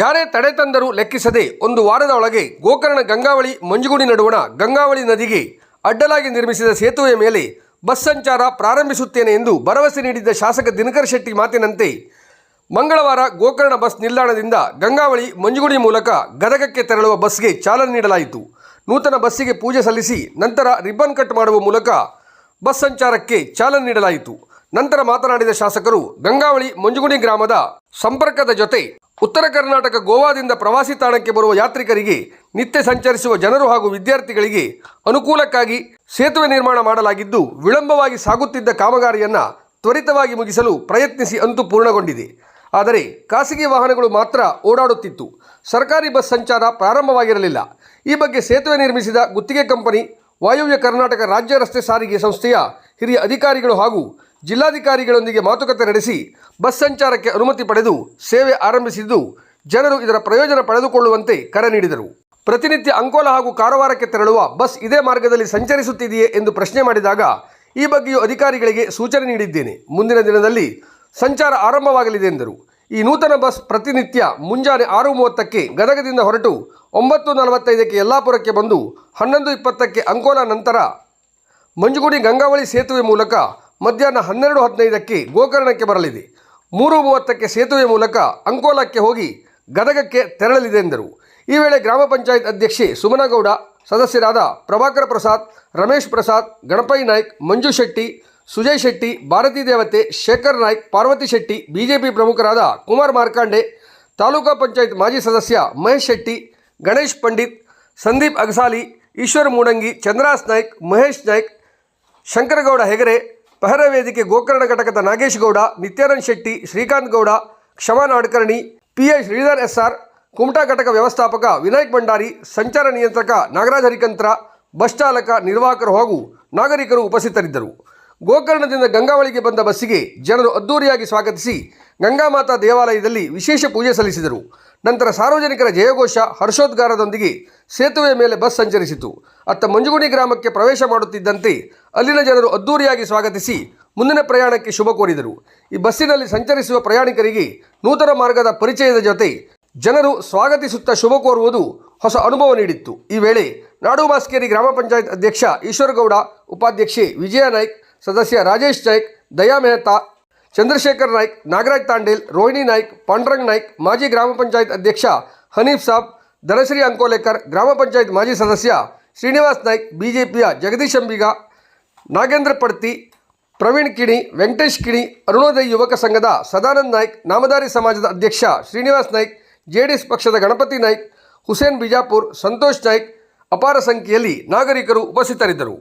ಯಾರೇ ತಡೆ ತಂದರೂ ಲೆಕ್ಕಿಸದೆ ಒಂದು ವಾರದ ಒಳಗೆ ಗೋಕರ್ಣ ಗಂಗಾವಳಿ, ಮಂಜುಗುಡಿ ನಡುವಣ ಗಂಗಾವಳಿ ನದಿಗೆ ಅಡ್ಡಲಾಗಿ ನಿರ್ಮಿಸಿದ ಸೇತುವೆಯ ಮೇಲೆ ಬಸ್ ಸಂಚಾರ ಪ್ರಾರಂಭಿಸುತ್ತೇನೆ ಎಂದು ಭರವಸೆ ನೀಡಿದ್ದ ಶಾಸಕ ದಿನಕರ್ ಶೆಟ್ಟಿ ಮಾತಿನಂತೆ, ಮಂಗಳವಾರ ಗೋಕರ್ಣ ಬಸ್ ನಿಲ್ದಾಣದಿಂದ ಗಂಗಾವಳಿ, ಮಂಜುಗುಡಿ ಮೂಲಕ ಗದಗಕ್ಕೆ ತೆರಳುವ ಬಸ್ಗೆ ಚಾಲನೆ ನೀಡಲಾಯಿತು. ನೂತನ ಬಸ್ಸಿಗೆ ಪೂಜೆ ಸಲ್ಲಿಸಿ ನಂತರ ರಿಬ್ಬನ್ ಕಟ್ ಮಾಡುವ ಮೂಲಕ ಬಸ್ ಸಂಚಾರಕ್ಕೆ ಚಾಲನೆ ನೀಡಲಾಯಿತು. ನಂತರ ಮಾತನಾಡಿದ ಶಾಸಕರು, ಗಂಗಾವಳಿ, ಮಂಜುಗುಡಿ ಗ್ರಾಮದ ಸಂಪರ್ಕದ ಜೊತೆ ಉತ್ತರ ಕರ್ನಾಟಕ ಗೋವಾದಿಂದ ಪ್ರವಾಸಿ ತಾಣಕ್ಕೆ ಬರುವ ಯಾತ್ರಿಕರಿಗೆ ನಿತ್ಯ ಸಂಚರಿಸುವ ಜನರು ಹಾಗೂ ವಿದ್ಯಾರ್ಥಿಗಳಿಗೆ ಅನುಕೂಲಕ್ಕಾಗಿ ಸೇತುವೆ ನಿರ್ಮಾಣ ಮಾಡಲಾಗಿದ್ದು, ವಿಳಂಬವಾಗಿ ಸಾಗುತ್ತಿದ್ದ ಕಾಮಗಾರಿಯನ್ನು ತ್ವರಿತವಾಗಿ ಮುಗಿಸಲು ಪ್ರಯತ್ನಿಸಿ ಅಂತೂ ಪೂರ್ಣಗೊಂಡಿದೆ. ಆದರೆ ಖಾಸಗಿ ವಾಹನಗಳು ಮಾತ್ರ ಓಡಾಡುತ್ತಿತ್ತು. ಸರ್ಕಾರಿ ಬಸ್ ಸಂಚಾರ ಪ್ರಾರಂಭವಾಗಿರಲಿಲ್ಲ. ಈ ಬಗ್ಗೆ ಸೇತುವೆ ನಿರ್ಮಿಸಿದ ಗುತ್ತಿಗೆ ಕಂಪನಿ ವಾಯುವ್ಯ ಕರ್ನಾಟಕ ರಾಜ್ಯ ರಸ್ತೆ ಸಾರಿಗೆ ಸಂಸ್ಥೆಯ ಹಿರಿಯ ಅಧಿಕಾರಿಗಳು ಹಾಗೂ ಜಿಲ್ಲಾಧಿಕಾರಿಗಳೊಂದಿಗೆ ಮಾತುಕತೆ ನಡೆಸಿ ಬಸ್ ಸಂಚಾರಕ್ಕೆ ಅನುಮತಿ ಪಡೆದು ಸೇವೆ ಆರಂಭಿಸಿದ್ದು ಜನರು ಇದರ ಪ್ರಯೋಜನ ಪಡೆದುಕೊಳ್ಳುವಂತೆ ಕರೆ ನೀಡಿದರು. ಪ್ರತಿನಿತ್ಯ ಅಂಕೋಲ ಹಾಗೂ ಕಾರವಾರಕ್ಕೆ ತೆರಳುವ ಬಸ್ ಇದೇ ಮಾರ್ಗದಲ್ಲಿ ಸಂಚರಿಸುತ್ತಿದೆಯೇ ಎಂದು ಪ್ರಶ್ನೆ ಮಾಡಿದಾಗ ಈ ಬಗ್ಗೆಯೂ ಅಧಿಕಾರಿಗಳಿಗೆ ಸೂಚನೆ ನೀಡಿದ್ದೇನೆ. ಮುಂದಿನ ದಿನದಲ್ಲಿ ಸಂಚಾರ ಆರಂಭವಾಗಲಿದೆ ಎಂದರು. ಈ ನೂತನ ಬಸ್ ಪ್ರತಿನಿತ್ಯ ಮುಂಜಾನೆ ಆರು ಮೂವತ್ತಕ್ಕೆ ಗದಗದಿಂದ ಹೊರಟು ಒಂಬತ್ತು ನಲವತ್ತೈದಕ್ಕೆ ಯಲ್ಲಾಪುರಕ್ಕೆ ಬಂದು ಹನ್ನೊಂದು ಇಪ್ಪತ್ತಕ್ಕೆ ಅಂಕೋಲ ನಂತರ ಮಂಜುಗುಡಿ ಗಂಗಾವಳಿ ಸೇತುವೆ ಮೂಲಕ ಮಧ್ಯಾಹ್ನ ಹನ್ನೆರಡು ಹದಿನೈದಕ್ಕೆ ಗೋಕರ್ಣಕ್ಕೆ ಬರಲಿದೆ. ಮೂರು ಮೂವತ್ತಕ್ಕೆ ಸೇತುವೆ ಮೂಲಕ ಅಂಕೋಲಕ್ಕೆ ಹೋಗಿ ಗದಗಕ್ಕೆ ತೆರಳಲಿದೆ ಎಂದರು. ಈ ವೇಳೆ ಗ್ರಾಮ ಪಂಚಾಯತ್ ಅಧ್ಯಕ್ಷೆ ಸುಮನಗೌಡ, ಸದಸ್ಯರಾದ ಪ್ರಭಾಕರ ಪ್ರಸಾದ್, ರಮೇಶ್ ಪ್ರಸಾದ್, ಗಣಪೈ ನಾಯ್ಕ್, ಮಂಜು ಶೆಟ್ಟಿ, ಸುಜಯ್ ಶೆಟ್ಟಿ, ಭಾರತೀ ದೇವತೆ, ಶೇಖರ್ ನಾಯ್ಕ್, ಪಾರ್ವತಿ ಶೆಟ್ಟಿ, ಬಿಜೆಪಿ ಪ್ರಮುಖರಾದ ಕುಮಾರ್ ಮಾರ್ಕಾಂಡೆ, ತಾಲೂಕಾ ಪಂಚಾಯತ್ ಮಾಜಿ ಸದಸ್ಯ ಮಹೇಶ್ ಶೆಟ್ಟಿ, ಗಣೇಶ್ ಪಂಡಿತ್, ಸಂದೀಪ್ ಅಗಸಾಲಿ, ಈಶ್ವರ್ ಮೂಡಂಗಿ, ಚಂದ್ರಾಸ್ ನಾಯ್ಕ್, ಮಹೇಶ್ ನಾಯ್ಕ್, ಶಂಕರಗೌಡ ಹೆಗರೆ ಪಹರ ವೇದಿಕೆ ಗೋಕರ್ಣ ಘಟಕದ Nagesh Gowda, Nityanand Shetty, Shrikant Gowda, Kshama Nadkarni P I Shridhar S R Kumta ಘಟಕ ವ್ಯವಸ್ಥಾಪಕ ವಿನಾಯಕ್ ಭಂಡಾರಿ, ಸಂಚಾರ ನಿಯಂತ್ರಕ ನಾಗರಾಜ್ ಹರಿಕಂತ್ರ, ಬಸ್ ಚಾಲಕ ನಿರ್ವಾಹಕರು ಹಾಗೂ ನಾಗರಿಕರು ಉಪಸ್ಥಿತರಿದ್ದರು. ಗೋಕರ್ಣದಿಂದ ಗಂಗಾವಳಿಗೆ ಬಂದ ಬಸ್ಸಿಗೆ ಜನರು ಅದ್ದೂರಿಯಾಗಿ ಸ್ವಾಗತಿಸಿ ಗಂಗಾಮಾತಾ ದೇವಾಲಯದಲ್ಲಿ ವಿಶೇಷ ಪೂಜೆ ಸಲ್ಲಿಸಿದರು. ನಂತರ ಸಾರ್ವಜನಿಕರ ಜಯಘೋಷ ಹರ್ಷೋದ್ಗಾರದೊಂದಿಗೆ ಸೇತುವೆಯ ಮೇಲೆ ಬಸ್ ಸಂಚರಿಸಿತು. ಅತ್ತ ಮಂಜುಗುಣಿ ಗ್ರಾಮಕ್ಕೆ ಪ್ರವೇಶ ಮಾಡುತ್ತಿದ್ದಂತೆ ಅಲ್ಲಿನ ಜನರು ಅದ್ದೂರಿಯಾಗಿ ಸ್ವಾಗತಿಸಿ ಮುಂದಿನ ಪ್ರಯಾಣಕ್ಕೆ ಶುಭ ಕೋರಿದರು. ಈ ಬಸ್ಸಿನಲ್ಲಿ ಸಂಚರಿಸುವ ಪ್ರಯಾಣಿಕರಿಗೆ ನೂತನ ಮಾರ್ಗದ ಪರಿಚಯದ ಜೊತೆ ಜನರು ಸ್ವಾಗತಿಸುತ್ತಾ ಶುಭ ಕೋರುವುದು ಹೊಸ ಅನುಭವ ನೀಡಿತ್ತು. ಈ ವೇಳೆ ನಾಡು ಮಾಸ್ಕೇರಿ ಗ್ರಾಮ ಪಂಚಾಯತ್ ಅಧ್ಯಕ್ಷ ಈಶ್ವರಗೌಡ, ಉಪಾಧ್ಯಕ್ಷೆ ವಿಜಯ ನಾಯ್ಕ್, ಸದಸ್ಯ ರಾಜೇಶ್ ನಾಯ್ಕ್, ದಯಾ ಮೆಹ್ತಾ ಚಂದ್ರಶೇಖರ್ ನಾಯ್ಕ್, ನಾಗರಾಜ್ ತಾಂಡೇಲ್, ರೋಹಿಣಿ ನಾಯ್ಕ್, ಪಾಂಡ್ರಂಗ್ ನಾಯ್ಕ್, ಮಾಜಿ ಗ್ರಾಮ ಪಂಚಾಯತ್ ಅಧ್ಯಕ್ಷ ಹನೀಫ್ ಸಾಬ್, ಧನಶ್ರೀ ಅಂಕೋಲೇಕರ್, ಗ್ರಾಮ ಪಂಚಾಯತ್ ಮಾಜಿ ಸದಸ್ಯ ಶ್ರೀನಿವಾಸ್ ನಾಯ್ಕ್, ಬಿಜೆಪಿಯ ಜಗದೀಶ್ ಅಂಬಿಗ, ನಾಗೇಂದ್ರ ಪಡ್ತಿ, ಪ್ರವೀಣ್ ಕಿಣಿ, ವೆಂಕಟೇಶ್ ಕಿಣಿ, ಅರುಣೋದಯ ಯುವಕ ಸಂಘದ ಸದಾನಂದ್ ನಾಯ್ಕ್ ನಾಮದಾರಿ ಸಮಾಜದ ಅಧ್ಯಕ್ಷ ಶ್ರೀನಿವಾಸ್ ನಾಯ್ಕ್, ಜೆಡಿಎಸ್ ಪಕ್ಷದ ಗಣಪತಿ ನಾಯ್ಕ್, ಹುಸೇನ್ ಬಿಜಾಪುರ್, ಸಂತೋಷ್ ನಾಯ್ಕ್ ಅಪಾರ ಸಂಖ್ಯೆಯಲ್ಲಿ ನಾಗರಿಕರು ಉಪಸ್ಥಿತರಿದ್ದರು.